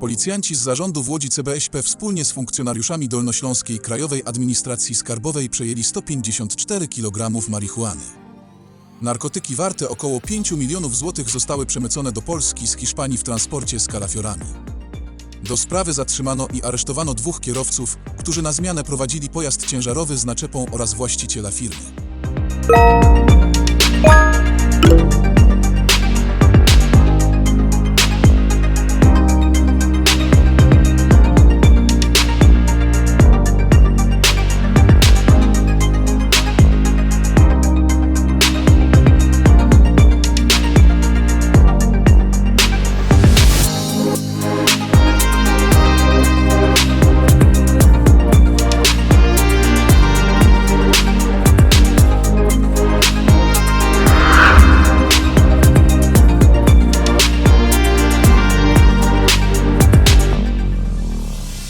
Policjanci z zarządu w Łodzi CBŚP wspólnie z funkcjonariuszami Dolnośląskiej Krajowej Administracji Skarbowej przejęli 154 kg marihuany. Narkotyki warte około 5 milionów złotych zostały przemycone do Polski z Hiszpanii w transporcie z kalafiorami. Do sprawy zatrzymano i aresztowano dwóch kierowców, którzy na zmianę prowadzili pojazd ciężarowy z naczepą oraz właściciela firmy.